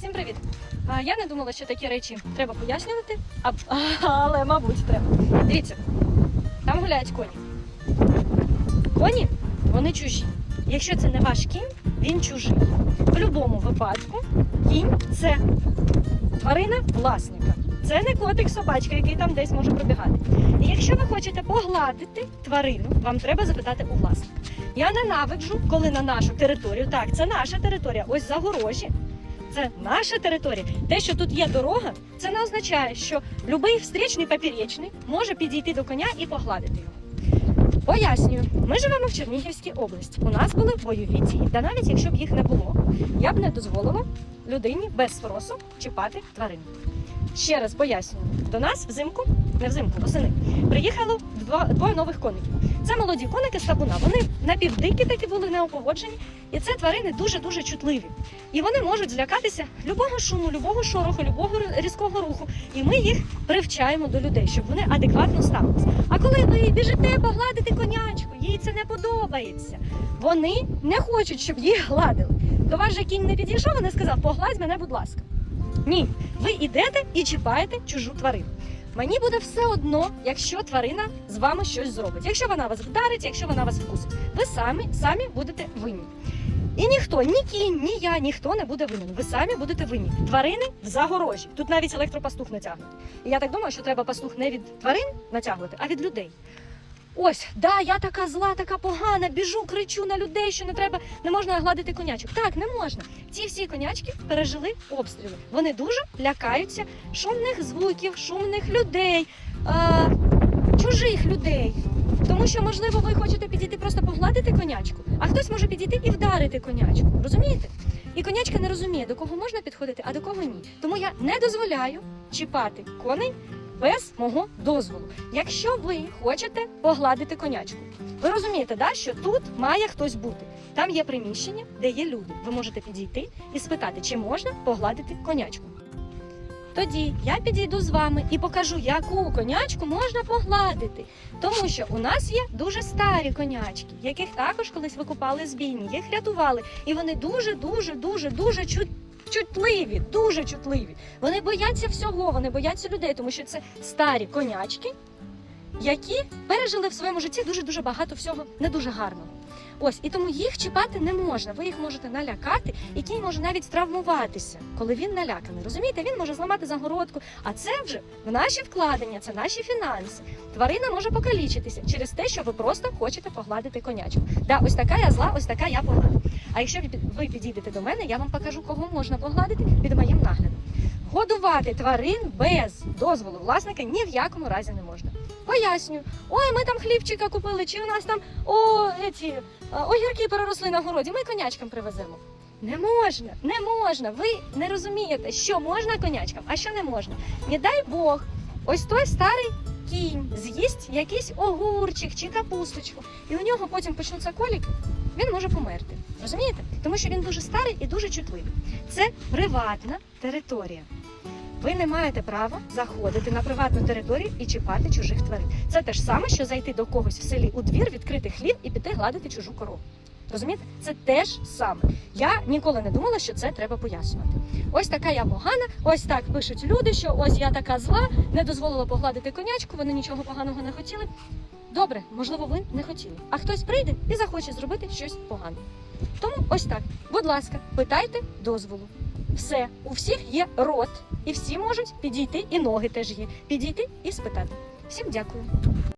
Всім привіт! Я не думала, що такі речі треба пояснювати, але, мабуть, треба. Дивіться, там гуляють коні. Коні вони чужі. Якщо це не ваш кінь, він чужий. В будь-якому випадку кінь це тварина власника. Це не котик собачка, який там десь може пробігати. І якщо ви хочете погладити тварину, вам треба запитати у власника. Я ненавиджу, коли на нашу територію, так, це наша територія, ось загорожі. Це наша територія. Те, що тут є дорога, це не означає, що будь-який встрічний поперечний може підійти до коня і погладити його. Пояснюю, ми живемо в Чернігівській області. У нас були бойові дії. Та навіть якщо б їх не було, я б не дозволила людині без спросу чіпати тварин. Ще раз пояснюю, до нас взимку, не взимку, восени, приїхало двоє нових коників. Це молоді коники з табуна. Вони напівдикі такі були неоповоджені, і це тварини дуже-дуже чутливі. І вони можуть злякатися любого шуму, любого шороху, любого різкого руху. І ми їх привчаємо до людей, щоб вони адекватно ставилися. А коли ви біжите погладити конячку, їй це не подобається. Вони не хочуть, щоб їх гладили. До вас же кінь не підійшов і не сказав, погладь мене, будь ласка. Ні, ви йдете і чіпаєте чужу тварину. Мені буде все одно, якщо тварина з вами щось зробить. Якщо вона вас вдарить, якщо вона вас вкусить, ви самі самі будете винні. І ніхто, ні кінь, ні я, ніхто не буде винен. Ви самі будете винні. Тварини в загорожі. Тут навіть електропастух натягнуть. І я так думаю, що треба пастух не від тварин натягувати, а від людей. Ось, да, я така зла, така погана, біжу, кричу на людей, що не треба, не можна гладити конячок. Так, не можна. Ці всі конячки пережили обстріли. Вони дуже лякаються шумних звуків, шумних людей, е, чужих людей. Тому що, можливо, ви хочете підійти просто погладити конячку, а хтось може підійти і вдарити конячку. Розумієте? І конячка не розуміє, до кого можна підходити, а до кого ні. Тому я не дозволяю чіпати коней без мого дозволу. Якщо ви хочете погладити конячку, ви розумієте, да, що тут має хтось бути. Там є приміщення, де є люди. Ви можете підійти і спитати, чи можна погладити конячку. Тоді я підійду з вами і покажу, яку конячку можна погладити. Тому що у нас є дуже старі конячки, яких також колись викупали з бійні, їх рятували, і вони дуже, дуже, дуже, дуже чут... чутливі, дуже чутливі. Вони бояться всього, вони бояться людей, тому що це старі конячки, які пережили в своєму житті дуже дуже багато всього не дуже гарного. Ось і тому їх чіпати не можна. Ви їх можете налякати, і кінь може навіть травмуватися, коли він наляканий. Розумієте, він може зламати загородку. А це вже в наші вкладення, це наші фінанси. Тварина може покалічитися через те, що ви просто хочете погладити конячку. Да, ось така я зла, ось така я погана. А якщо ви підійдете до мене, я вам покажу, кого можна погладити під моїм наглядом. Годувати тварин без дозволу власника ні в якому разі не можна. Пояснюю, ой, ми там хлібчика купили, чи у нас там о, еті, огірки переросли на городі, ми конячкам привеземо. Не можна, не можна. Ви не розумієте, що можна конячкам, а що не можна. Не дай Бог, ось той старий кінь з'їсть якийсь огурчик чи капусточку, і у нього потім почнуться коліки, він може померти. Розумієте? Тому що він дуже старий і дуже чутливий. Це приватна територія. Ви не маєте права заходити на приватну територію і чіпати чужих тварин. Це те ж саме, що зайти до когось в селі у двір, відкрити хлів і піти гладити чужу корову. Розумієте? Це те ж саме. Я ніколи не думала, що це треба пояснювати. Ось така я погана, ось так пишуть люди, що ось я така зла, не дозволила погладити конячку, вони нічого поганого не хотіли. Добре, можливо, ви не хотіли. А хтось прийде і захоче зробити щось погане. Тому ось так. Будь ласка, питайте дозволу. Все, у всіх є рот, і всі можуть підійти, і ноги теж є. Підійти і спитати. Всім дякую.